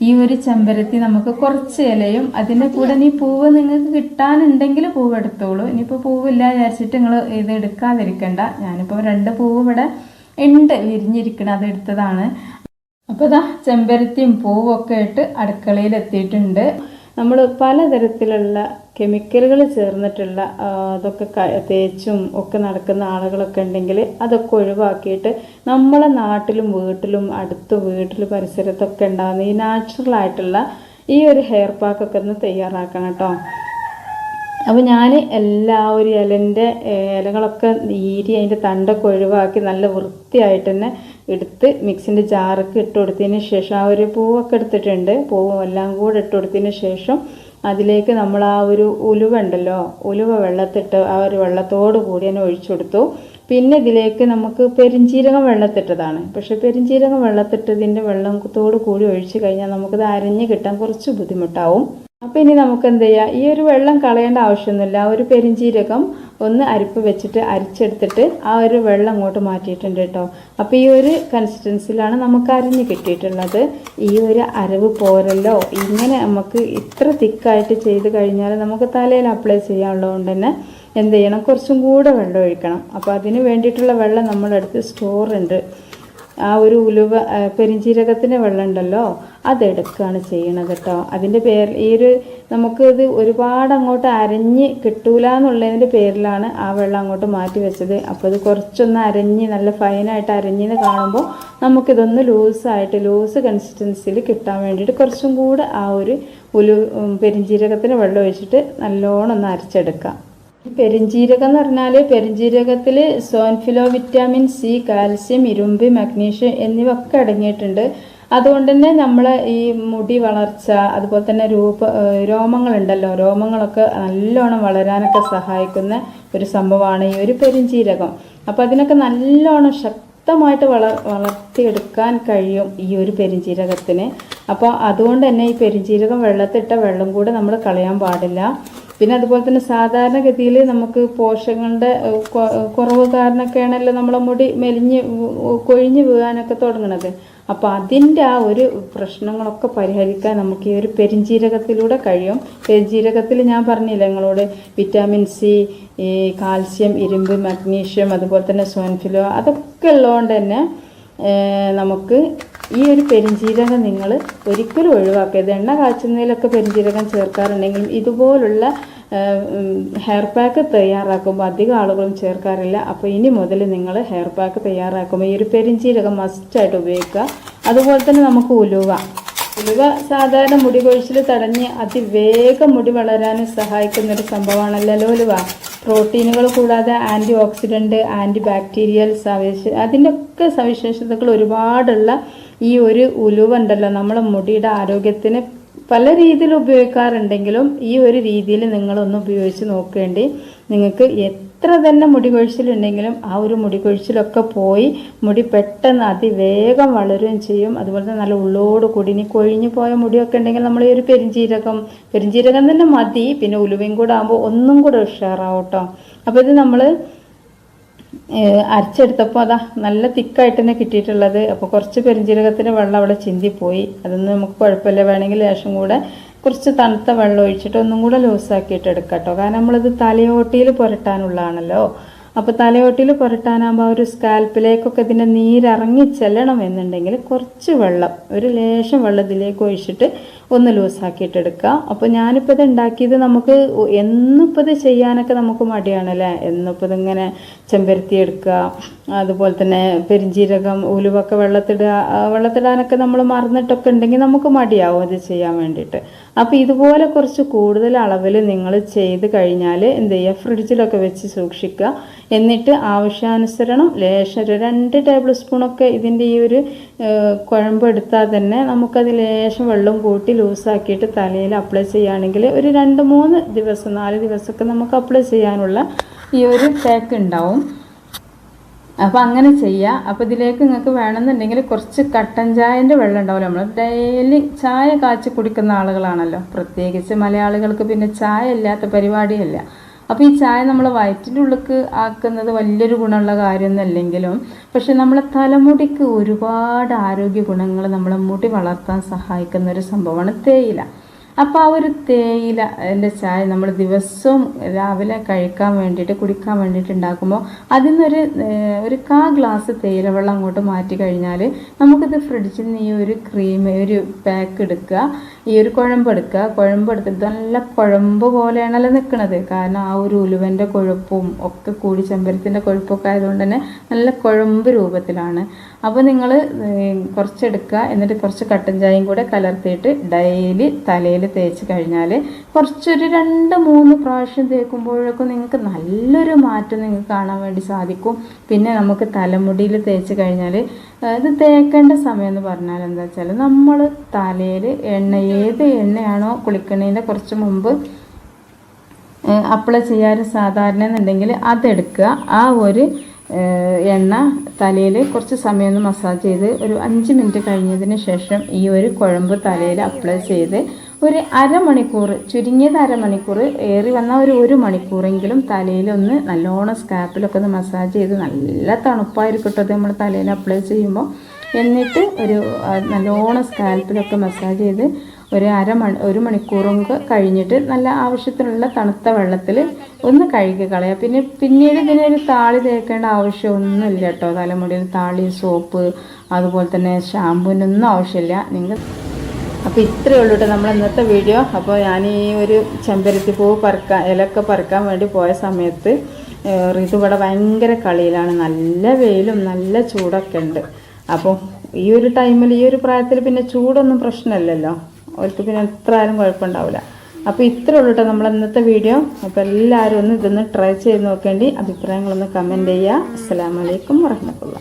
ഈ ഒരു ചെമ്പരത്തി നമുക്ക് കുറച്ച് ഇലയും അതിന്റെ കൂടെ നീ പൂവ് നിങ്ങൾക്ക് കിട്ടാനുണ്ടെങ്കിൽ പൂവ് എടുത്തോളൂ. ഇനിയിപ്പോൾ പൂവില്ല വിചാരിച്ചിട്ട് നിങ്ങൾ ഇത് എടുക്കാതിരിക്കണ്ട. ഞാനിപ്പോൾ രണ്ട് പൂവ് ഇവിടെ ഉണ്ട് വിരിഞ്ഞിരിക്കണം അത് എടുത്തതാണ്. അപ്പോൾ ഇതാ ചെമ്പരത്തിയും പൂവും ഒക്കെ ഇട്ട് അടുക്കളയിൽ എത്തിയിട്ടുണ്ട്. നമ്മൾ പലതരത്തിലുള്ള കെമിക്കലുകൾ ചേർന്നിട്ടുള്ള അതൊക്കെ തേച്ചും ഒക്കെ നടക്കുന്ന ആളുകളൊക്കെ ഉണ്ടെങ്കിൽ അതൊക്കെ ഒഴിവാക്കിയിട്ട് നമ്മളെ നാട്ടിലും വീട്ടിലും അടുത്ത വീട്ടിൽ പരിസരത്തൊക്കെ ഉണ്ടാകുന്ന ഈ നാച്ചുറലായിട്ടുള്ള ഈ ഒരു ഹെയർ പാക്കൊക്കെ ഒന്ന് തയ്യാറാക്കണം കേട്ടോ. അപ്പോൾ ഞാൻ എല്ലാ ഒരു ഇലന്റെ ഇലകളൊക്കെ നീരി അതിന്റെ തണ്ടൊക്കെ ഒഴിവാക്കി നല്ല വൃത്തിയായിട്ട് തന്നെ എടുത്ത് മിക്സിന്റെ ജാറൊക്കെ ഇട്ട് കൊടുത്തതിന് ശേഷം ആ ഒരു പൂവൊക്കെ എടുത്തിട്ടുണ്ട്. പൂവും എല്ലാം കൂടെ ഇട്ട് കൊടുത്തതിന് ശേഷം അതിലേക്ക് നമ്മൾ ആ ഒരു ഉലുവ ഉണ്ടല്ലോ ഉലുവ വെള്ളത്തിട്ട് ആ ഒരു വെള്ളത്തോട് കൂടി തന്നെ ഒഴിച്ചു കൊടുത്തു. പിന്നെ ഇതിലേക്ക് നമുക്ക് പെരിഞ്ചീരകം വെള്ളത്തിട്ടതാണ്. പക്ഷെ പെരിഞ്ചീരകം വെള്ളത്തിട്ടതിന്റെ വെള്ളത്തോട് കൂടി ഒഴിച്ച് കഴിഞ്ഞാൽ നമുക്കത് അരഞ്ഞ് കിട്ടാൻ കുറച്ച് ബുദ്ധിമുട്ടാവും. അപ്പോൾ ഇനി നമുക്ക് എന്ത് ചെയ്യാം? ഈ ഒരു വെള്ളം കളയേണ്ട ആവശ്യമൊന്നുമില്ല. ഒരു പെരിഞ്ചീരകം ഒന്ന് അരിപ്പ് വെച്ചിട്ട് അരിച്ചെടുത്തിട്ട് ആ ഒരു വെള്ളം അങ്ങോട്ട് മാറ്റിയിട്ടുണ്ട് കേട്ടോ. അപ്പോൾ ഈ ഒരു കൺസിസ്റ്റൻസിലാണ് നമുക്ക് അരിഞ്ഞ് കിട്ടിയിട്ടുള്ളത്. ഈ ഒരു അരവ് പോരല്ലോ. ഇങ്ങനെ നമുക്ക് ഇത്ര തിക്കായിട്ട് ചെയ്ത് കഴിഞ്ഞാൽ നമുക്ക് തലയിൽ അപ്ലൈ ചെയ്യാനുള്ളതുകൊണ്ട് തന്നെ എന്ത് ചെയ്യണം? കുറച്ചും കൂടെ വെള്ളം ഒഴിക്കണം. അപ്പോൾ അതിന് വേണ്ടിയിട്ടുള്ള വെള്ളം നമ്മളെടുത്ത് സ്റ്റോർ ഉണ്ട്. ആ ഒരു ഉലുവ പെരിഞ്ചീരകത്തിന്റെ വെള്ളം ഉണ്ടല്ലോ. അതെടുക്കുകയാണ് ചെയ്യണത് കേട്ടോ. അതിന്റെ പേരിൽ ഈ ഒരു നമുക്കിത് ഒരുപാട് അങ്ങോട്ട് അരഞ്ഞ് കിട്ടൂല എന്നുള്ളതിന്റെ പേരിലാണ് ആ വെള്ളം അങ്ങോട്ട് മാറ്റി വെച്ചത്. അപ്പോൾ ഇത് കുറച്ചൊന്ന് അരഞ്ഞ് നല്ല ഫൈനായിട്ട് അരഞ്ഞെന്ന് കാണുമ്പോൾ നമുക്കിതൊന്ന് ലൂസായിട്ട് ലൂസ് കൺസിസ്റ്റൻസിയിൽ കിട്ടാൻ വേണ്ടിയിട്ട് കുറച്ചും കൂടെ ആ ഒരു ഉലു പെരിഞ്ജീരകത്തിന് വെള്ളം ഒഴിച്ചിട്ട് നല്ലോണം ഒന്ന് അരച്ചെടുക്കാം. പെരിഞ്ജീരകം എന്ന് പറഞ്ഞാൽ പെരിഞ്ജീരകത്തിൽ സോൻഫിലോ വിറ്റാമിൻ സി കാൽസ്യം ഇരുമ്പ് മഗ്നീഷ്യം എന്നിവ ഒക്കെ അടങ്ങിയിട്ടുണ്ട്. അതുകൊണ്ട് തന്നെ നമ്മൾ ഈ മുടി വളർച്ച അതുപോലെ തന്നെ രൂപ രോമങ്ങളുണ്ടല്ലോ. രോമങ്ങളൊക്കെ നല്ലോണം വളരാനൊക്കെ സഹായിക്കുന്ന ഒരു സംഭവമാണ് ഈ ഒരു പെരിഞ്ജീരകം അപ്പോൾ അതിനൊക്കെ നല്ലോണം ശക്തമായിട്ട് വളർ വളർത്തിയെടുക്കാൻ കഴിയും ഈ ഒരു പെരിഞ്ജീരകത്തിന് അപ്പോൾ അതുകൊണ്ട് തന്നെ ഈ പെരിഞ്ജീരകം വെള്ളത്തിട്ട വെള്ളം കൂടെ നമ്മൾ കളയാൻ പാടില്ല. പിന്നെ അതുപോലെ തന്നെ സാധാരണഗതിയിൽ നമുക്ക് പോഷകങ്ങളുടെ കുറവ് കാരണമൊക്കെയാണല്ലോ നമ്മളെ മുടി മെലിഞ്ഞ് കൊഴിഞ്ഞ് വീഴാനൊക്കെ തുടങ്ങുന്നത് അപ്പോൾ അതിന്റെ ആ ഒരു പ്രശ്നങ്ങളൊക്കെ പരിഹരിക്കാൻ നമുക്ക് ഈ ഒരു പെരിഞ്ജീരകത്തിലൂടെ കഴിയും. പെരിഞ്ജീരകത്തിൽ ഞാൻ പറഞ്ഞില്ല നിങ്ങളോട് വിറ്റാമിൻ സി ഈ കാൽസ്യം ഇരുമ്പ് മഗ്നീഷ്യം അതുപോലെ തന്നെ സോൻഫിലോ അതൊക്കെ ഉള്ളതുകൊണ്ട് തന്നെ നമുക്ക് ഈ ഒരു പെരിഞ്ജീരകം നിങ്ങൾ ഒരിക്കലും ഒഴിവാക്കരുത്. എണ്ണ കാച്ചുന്നതിലൊക്കെ പെരിഞ്ജീരകം ചേർക്കാറുണ്ടെങ്കിലും ഇതുപോലുള്ള ഹെയർ പാക്ക് തയ്യാറാക്കുമ്പോൾ അധികം ആളുകളും ചേർക്കാറില്ല. അപ്പോൾ ഇനി മുതൽ നിങ്ങൾ ഹെയർ പാക്ക് തയ്യാറാക്കുമ്പോൾ ഈ ഒരു പെരിഞ്ചീരകം മസ്റ്റായിട്ട് ഉപയോഗിക്കുക. അതുപോലെ തന്നെ നമുക്ക് ഉലുവ. ഉലുവ സാധാരണ മുടി കൊഴിച്ചിൽ തടഞ്ഞ് അതിവേഗം മുടി വളരാനും സഹായിക്കുന്ന ഒരു സംഭവമാണല്ലോ ഉലുവ. പ്രോട്ടീനുകൾ കൂടാതെ ആന്റി ഓക്സിഡന്റ് ആന്റി ബാക്ടീരിയൽ സവിശ അതിന്റെയൊക്കെ സവിശേഷതകൾ ഒരുപാടുള്ള ഈ ഒരു ഉലുവ ഉണ്ടല്ലോ. നമ്മളെ മുടിയുടെ ആരോഗ്യത്തിന് പല രീതിയിൽ ഉപയോഗിക്കാറുണ്ടെങ്കിലും ഈ ഒരു രീതിയിൽ നിങ്ങളൊന്ന് ഉപയോഗിച്ച് നോക്കേണ്ടി നിങ്ങൾക്ക് എത്ര തന്നെ മുടി കൊഴിച്ചിലുണ്ടെങ്കിലും ആ ഒരു മുടി കൊഴിച്ചിലൊക്കെ പോയി മുടി പെട്ടെന്ന് അതിവേഗം വളരുകയും ചെയ്യും. അതുപോലെ തന്നെ നല്ല ഉള്ളോട് കൂടി ഇനി കൊഴിഞ്ഞു പോയ മുടിയൊക്കെ ഉണ്ടെങ്കിൽ നമ്മൾ ഈ ഒരു പെരിഞ്ചീരകം പെരിഞ്ചീരകം തന്നെ മതി. പിന്നെ ഉലുവയും കൂടെ ആകുമ്പോൾ ഒന്നും കൂടെ ഉഷാറാവും കേട്ടോ. അപ്പോൾ ഇത് നമ്മൾ അരച്ചെടുത്തപ്പോൾ അതാ നല്ല തിക്കായിട്ട് തന്നെ കിട്ടിയിട്ടുള്ളത്. അപ്പോൾ കുറച്ച് പെരുംജീരകത്തിന്റെ വെള്ളം അവിടെ ചിന്തിപ്പോയി. അതൊന്നും നമുക്ക് കുഴപ്പമില്ല. വേണമെങ്കിൽ ലേശം കൂടെ കുറച്ച് തണുത്ത വെള്ളം ഒഴിച്ചിട്ട് ഒന്നും കൂടെ ലൂസാക്കിയിട്ട് എടുക്കാം കേട്ടോ കാരണം നമ്മളിത് തലയോട്ടിയിൽ പുരട്ടാനുള്ളതാണല്ലോ. അപ്പോൾ തലയോട്ടിയിൽ പുരട്ടാനാകുമ്പോൾ ഒരു സ്കാൽപ്പിലേക്കൊക്കെ ഇതിന്റെ നീരിറങ്ങി ചെല്ലണം എന്നുണ്ടെങ്കിൽ കുറച്ച് വെള്ളം ഒരു ലേശം വെള്ളം ഇതിലേക്ക് ഒഴിച്ചിട്ട് ഒന്ന് ലൂസാക്കിയിട്ട് എടുക്കുക അപ്പോൾ ഞാനിപ്പോൾ ഇത് ഉണ്ടാക്കിയത് നമുക്ക് എന്നിപ്പോൾ ഇത് ചെയ്യാനൊക്കെ നമുക്ക് മടിയാണല്ലേ? എന്നിപ്പോൾ ഇതിങ്ങനെ ചെമ്പരത്തി എടുക്കുക അതുപോലെ തന്നെ പെരിഞ്ചീരകം ഉലുവൊക്കെ വെള്ളത്തിടുക വെള്ളത്തിടാനൊക്കെ നമ്മൾ മറന്നിട്ടൊക്കെ ഉണ്ടെങ്കിൽ നമുക്ക് മടിയാവും ഇത് ചെയ്യാൻ വേണ്ടിയിട്ട്. അപ്പോൾ ഇതുപോലെ കുറച്ച് കൂടുതൽ അളവിൽ നിങ്ങൾ ചെയ്ത് കഴിഞ്ഞാൽ എന്ത് ചെയ്യുക? ഫ്രിഡ്ജിലൊക്കെ വെച്ച് സൂക്ഷിക്കുക. എന്നിട്ട് ആവശ്യാനുസരണം ലേശം ഒരു രണ്ട് ടേബിൾ സ്പൂണൊക്കെ ഇതിന്റെ ഈ ഒരു കുഴമ്പെടുത്താൽ തന്നെ നമുക്കത് ലേശം വെള്ളം കൂട്ടി ലൂസാക്കിയിട്ട് തലയിൽ അപ്ലൈ ചെയ്യുകയാണെങ്കിൽ ഒരു രണ്ട് മൂന്ന് ദിവസം നാല് ദിവസമൊക്കെ നമുക്ക് അപ്ലൈ ചെയ്യാനുള്ള ഈ ഒരു പാക്ക് ഉണ്ടാവും. അപ്പോൾ അങ്ങനെ ചെയ്യുക അപ്പോൾ ഇതിലേക്ക് നിങ്ങൾക്ക് വേണമെന്നുണ്ടെങ്കിൽ കുറച്ച് കട്ടൻ ചായന്റെ വെള്ളം ഉണ്ടാവില്ല? നമ്മൾ ഡെയിലി ചായ കാച്ചി കുടിക്കുന്ന ആളുകളാണല്ലോ. പ്രത്യേകിച്ച് മലയാളികൾക്ക് പിന്നെ ചായ ഇല്ലാത്ത പരിപാടിയല്ല. അപ്പോൾ ഈ ചായ നമ്മൾ വയറ്റിന്റെ ഉള്ളിലേക്ക് ആക്കുന്നത് വലിയൊരു ഗുണമുള്ള കാര്യമൊന്നുമല്ലെങ്കിലും പക്ഷെ നമ്മളെ തലമുടിക്ക് ഒരുപാട് ആരോഗ്യ ഗുണങ്ങൾ നമ്മളെ മുടി വളർത്താൻ സഹായിക്കുന്ന ഒരു സംഭവമാണ് തേയില. അപ്പോൾ ആ ഒരു തേയില എന്റെ ചായ നമ്മൾ ദിവസവും രാവിലെ കഴിക്കാൻ വേണ്ടിയിട്ട് കുടിക്കാൻ വേണ്ടിയിട്ട് ഉണ്ടാക്കുമ്പോൾ അതിൽ നിന്നൊരു ഒരു കാ ഗ്ലാസ് തേയില വെള്ളം അങ്ങോട്ട് മാറ്റി കഴിഞ്ഞാൽ നമുക്കിത് ഫ്രിഡ്ജിൽ നിന്ന് ഈ ഒരു ക്രീം ഒരു പാക്ക് എടുക്കുക. ഈ ഒരു കുഴമ്പ് എടുക്കുക. കുഴമ്പ് എടുത്തിട്ട് നല്ല കുഴമ്പ് പോലെയാണല്ലോ നിൽക്കുന്നത് കാരണം ആ ഒരു ഉലുവന്റെ കൊഴുപ്പും ഒക്കെ കൂടി ചെമ്പരത്തിന്റെ കൊഴുപ്പൊക്കെ ആയതുകൊണ്ട് തന്നെ നല്ല കുഴമ്പ് രൂപത്തിലാണ്. അപ്പോൾ നിങ്ങൾ കുറച്ചെടുക്കുക. എന്നിട്ട് കുറച്ച് കട്ടൻ ചായയും കൂടെ കലർത്തിയിട്ട് ഡെയിലി തലയിൽ തേച്ച് കഴിഞ്ഞാൽ കുറച്ചൊരു രണ്ട് മൂന്ന് പ്രാവശ്യം തേക്കുമ്പോഴേക്കും നിങ്ങൾക്ക് നല്ലൊരു മാറ്റം നിങ്ങൾക്ക് കാണാൻ വേണ്ടി സാധിക്കും. പിന്നെ നമുക്ക് തലമുടിയിൽ തേച്ച് കഴിഞ്ഞാൽ ഇത് തേക്കേണ്ട സമയം എന്ന് പറഞ്ഞാൽ എന്താ വെച്ചാൽ നമ്മൾ തലയിൽ എണ്ണ ഏത് എണ്ണയാണോ കുളിക്കുന്നതിന്റെ കുറച്ച് മുമ്പ് അപ്ലൈ ചെയ്യാറ് സാധാരണ എന്നുണ്ടെങ്കിൽ അതെടുക്കുക. ആ ഒരു എണ്ണ തലയിൽ കുറച്ച് സമയം ഒന്ന് മസാജ് ചെയ്ത് ഒരു അഞ്ച് മിനിറ്റ് കഴിഞ്ഞതിന് ശേഷം ഈ ഒരു കുഴമ്പ് തലയിൽ അപ്ലൈ ചെയ്ത് ഒരു അരമണിക്കൂർ ചുരുങ്ങിയത് അരമണിക്കൂർ ഏറി വന്ന ഒരു ഒരു മണിക്കൂറെങ്കിലും തലയിൽ ഒന്ന് നല്ലോണം സ്കാപ്പിലൊക്കെ ഒന്ന് മസാജ് ചെയ്ത് നല്ല തണുപ്പായിരിക്കും കേട്ടോ നമ്മൾ തലയിൽ അപ്ലൈ ചെയ്യുമ്പോൾ. എന്നിട്ട് ഒരു നല്ലോണം സ്കാൽപ്പിലൊക്കെ മസാജ് ചെയ്ത് ഒരു അരമണി ഒരു മണിക്കൂറും കഴിഞ്ഞിട്ട് നല്ല ആവശ്യത്തിനുള്ള തണുത്ത വെള്ളത്തിൽ ഒന്ന് കഴുകി കളയുക പിന്നെ പിന്നീട് ഇതിനെ ഒരു താളി തേക്കേണ്ട ആവശ്യമൊന്നുമില്ല കേട്ടോ. തലമുടിയിൽ താളി സോപ്പ് അതുപോലെ തന്നെ ഷാമ്പൂവിനൊന്നും ആവശ്യമില്ല. നിങ്ങൾ അപ്പോൾ ഇത്രയേ ഉള്ളൂ കേട്ടോ നമ്മൾ ഇന്നത്തെ വീഡിയോ. അപ്പോൾ ഞാൻ ഈ ഒരു ചെമ്പരത്തി പൂവ് പറക്കാൻ ഇലയൊക്കെ പറക്കാൻ വേണ്ടി പോയ സമയത്ത് ഋതു ഭയങ്കര കളിയിലാണ്. നല്ല വെയിലും നല്ല ചൂടൊക്കെ ഉണ്ട്. അപ്പോൾ ഈ ഒരു ടൈമിൽ ഈ ഒരു പ്രായത്തിൽ പിന്നെ ചൂടൊന്നും പ്രശ്നമില്ലല്ലോ. അവർക്ക് പിന്നെ എത്ര ആയാലും കുഴപ്പമുണ്ടാവില്ല. അപ്പോൾ ഇത്രേ ഉള്ളൂ കേട്ടോ നമ്മൾ ഇന്നത്തെ വീഡിയോ. അപ്പോൾ എല്ലാവരും ഒന്ന് ഇതൊന്ന് ട്രൈ ചെയ്ത് നോക്കേണ്ടി അഭിപ്രായങ്ങളൊന്ന് കമന്റ് ചെയ്യുക. അസ്സാം വലൈക്കും വറഹമത്തുള്ള